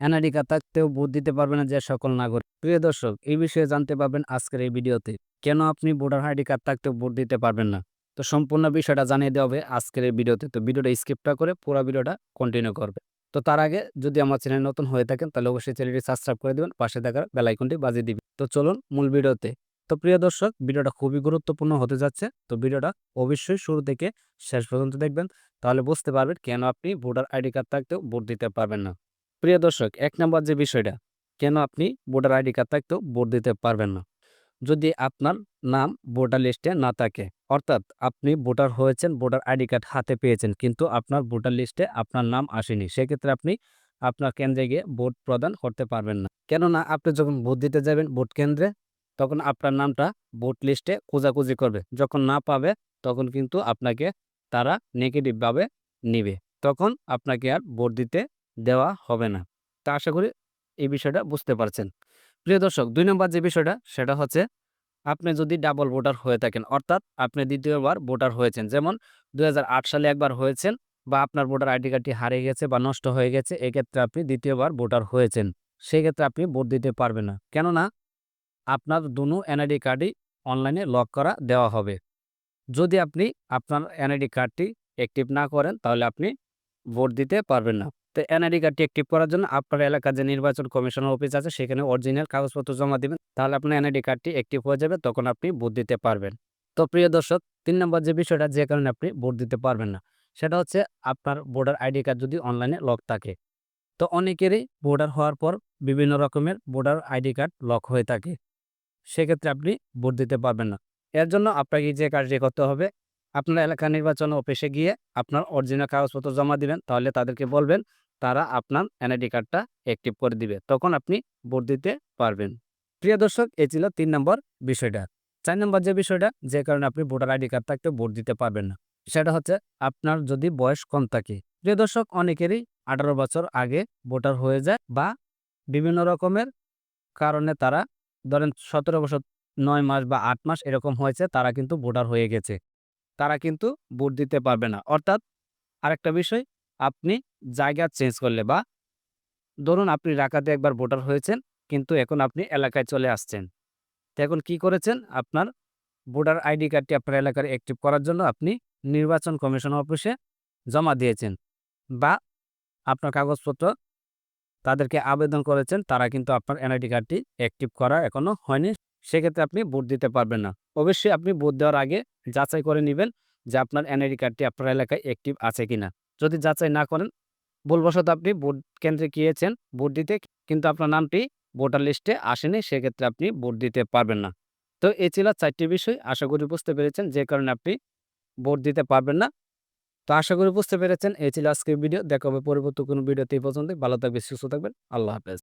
Card থাকতেও vote দিতে পারবে না যে সকল নাগরিক। প্রিয় দর্শক এই বিষয়ে জানতে পারবেন আজকের এই ভিডিওতে, কেন আপনি ভোটার আইডি কার্ড থাকতেও ভোট দিতে পারবেন না? তো সম্পূর্ণ বিষয়টা জানিয়ে দেওয়া হবে আজকের এই ভিডিওতে। তো ভিডিওটা স্কিপটা করে পুরো ভিডিওটা কন্টিনিউ করবে। তো তার আগে যদি আমার চ্যানেল নতুন হয়ে থাকেন, তাহলে অবশ্যই চ্যানেলটি সাবস্ক্রাইব করে দেবেন, পাশে থাকার বেল আইকনটি বাজিয়ে দিবেন। তো চলুন মূল ভিডিওতে। তো প্রিয় দর্শক, ভিডিওটা খুবই গুরুত্বপূর্ণ হতে যাচ্ছে। তো ভিডিওটা অবশ্যই শুরু থেকে শেষ পর্যন্ত দেখবেন, তাহলে বুঝতে পারবেন কেন আপনি ভোটার আইডি কার্ড থাকতেও ভোট দিতে পারবেন না। প্রিয় দর্শক, এক নম্বর যে বিষয়টা, কেন আপনি ভোটার আইডি কার্ড থাকতেও ভোট দিতে পারবেন না? যদি আপনার নাম ভোটার লিস্টে না থাকে, অর্থাৎ আপনি ভোটার হয়েছেন, ভোটার আইডি কার্ড হাতে পেয়েছেন, কিন্তু আপনার ভোটার লিস্টে আপনার নাম আসেনি, সেক্ষেত্রে আপনি আপনার কেন্দ্রে গিয়ে ভোট প্রদান করতে পারবেন না। কেননা আপনি যখন ভোট দিতে যাবেন ভোট কেন্দ্রে, তখন আপনার নামটা ভোট লিস্টে খোঁজাখুঁজি করবে। যখন না পাবে, তখন কিন্তু আপনাকে তারা নেগেটিভভাবে নিবে। তখন আপনাকে আর ভোট দিতে দেওয়া হবে না। তা আশা করি এই বিষয়টা বুঝতে পারছেন। প্রিয় দর্শক, দুই নম্বর যে বিষয়টা, সেটা হচ্ছে আপনি যদি ডাবল ভোটার হয়ে থাকেন, অর্থাৎ আপনি দ্বিতীয়বার ভোটার হয়েছেন, যেমন দু হাজার আট সালে একবার হয়েছেন বা আপনার ভোটার আইডি কার্ডটি হারিয়ে গেছে বা নষ্ট হয়ে গেছে, এক্ষেত্রে আপনি দ্বিতীয়বার ভোটার হয়েছেন। সেক্ষেত্রে আপনি ভোট দিতে পারবেন না। কেননা আপনার দুনো এনআইডি কার্ডই অনলাইনে লক করা দেওয়া হবে। যদি আপনি আপনার এনআইডি কার্ডটি অ্যাক্টিভ না করেন, তাহলে আপনি ভোট দিতে পারবেন না। তো এনআইডি কার্ডটি অ্যাক্টিভ করার জন্য আপনার এলাকার যে নির্বাচন কমিশনের অফিস আছে, সেখানে অরিজিনাল কাগজপত্র জমা দিবেন, তাহলে আপনার এনআইডি কার্ডটি অ্যাক্টিভ হয়ে যাবে, তখন আপনি ভোট দিতে পারবেন। তো প্রিয় দর্শক, তিন নম্বর যে বিষয়টা, যে কারণে আপনি ভোট দিতে পারবেন না, সেটা হচ্ছে আপনার ভোটার আইডি কার্ড যদি অনলাইনে লক থাকে। তো অনেকেরই ভোটার হওয়ার পর বিভিন্ন রকমের ভোটার আইডি কার্ড লক হয়ে থাকে। সেক্ষেত্রে আপনি ভোট দিতে পারবেন না। এর জন্য আপনাকে যে কাজটি করতে হবে আপনার এলাকা নির্বাচন অফিসে গিয়ে আপনার অরিজিনাল কাগজপত্র জমা দিবেন, তাহলে তাদেরকে বলবেন, তারা আপনার এনআইডি কার্ডটা অ্যাক্টিভ করে দিবে। তখন আপনি ভোট দিতে পারবেন। প্রিয় দর্শক, এই ছিল তিন নম্বর বিষয়টা। চার নম্বর যে বিষয়টা, যে কারণে আপনি ভোটার আইডি কার্ড থাকতে ভোট দিতে পারবেন না, সেটা হচ্ছে আপনার যদি বয়স কম থাকে। প্রিয় দর্শক, অনেকেরই আঠারো বছর আগে ভোটার হয়ে যায় বা বিভিন্ন রকমের কারণে তারা, ধরেন সতেরো বছর, নয় মাস বা আট মাস এরকম হয়েছে, তারা কিন্তু ভোটার হয়ে গেছে। তারা কিন্তু ভোট দিতে পারবে না। অর্থাৎ আরেকটা বিষয়, আপনি জায়গা চেঞ্জ করলে বা ধরুন আপনি ঢাকাতে একবার ভোটার হয়েছেন, কিন্তু এখন আপনি এলাকায় চলে আসছেন। তো এখন কি করেছেন? আপনার ভোটার আইডি কার্ডটি আপনার এলাকার অ্যাক্টিভ করার জন্য আপনি নির্বাচন কমিশন অফিসে জমা দিয়েছেন বা আপনার কাগজপত্র তাদেরকে আবেদন করেছেন, তারা কিন্তু আপনার এনআইডি কার্ডটি অ্যাক্টিভ করা এখনও হয়নি। সেক্ষেত্রে আপনি ভোট দিতে পারবেন না। অবশ্যই আপনি ভোট দেওয়ার আগে যাচাই করে নেবেন যে আপনার এনআইডি কার্ডটি আপনার এলাকায় অ্যাক্টিভ আছে কিনা। যদি যাচাই না করেন, ভুলবশত আপনি ভোট কেন্দ্রে গিয়েছেন, ভোট দিতে কিন্তু আপনার নামটি ভোটার লিস্টে আসেনি, সেক্ষেত্রে আপনি ভোট দিতে পারবেন না। তো এই ছিল চারটি বিষয়, আশা করি বুঝতে পেরেছেন যে কারণে আপনি ভোট দিতে পারবেন না। তো আশা করি বুঝতে পেরেছেন এই ছিল আজকের ভিডিও। দেখা হবে পরবর্তী কোনো ভিডিওতে এই পর্যন্ত ভালো থাকবে সুস্থ থাকবেন। আল্লাহ হাফেজ।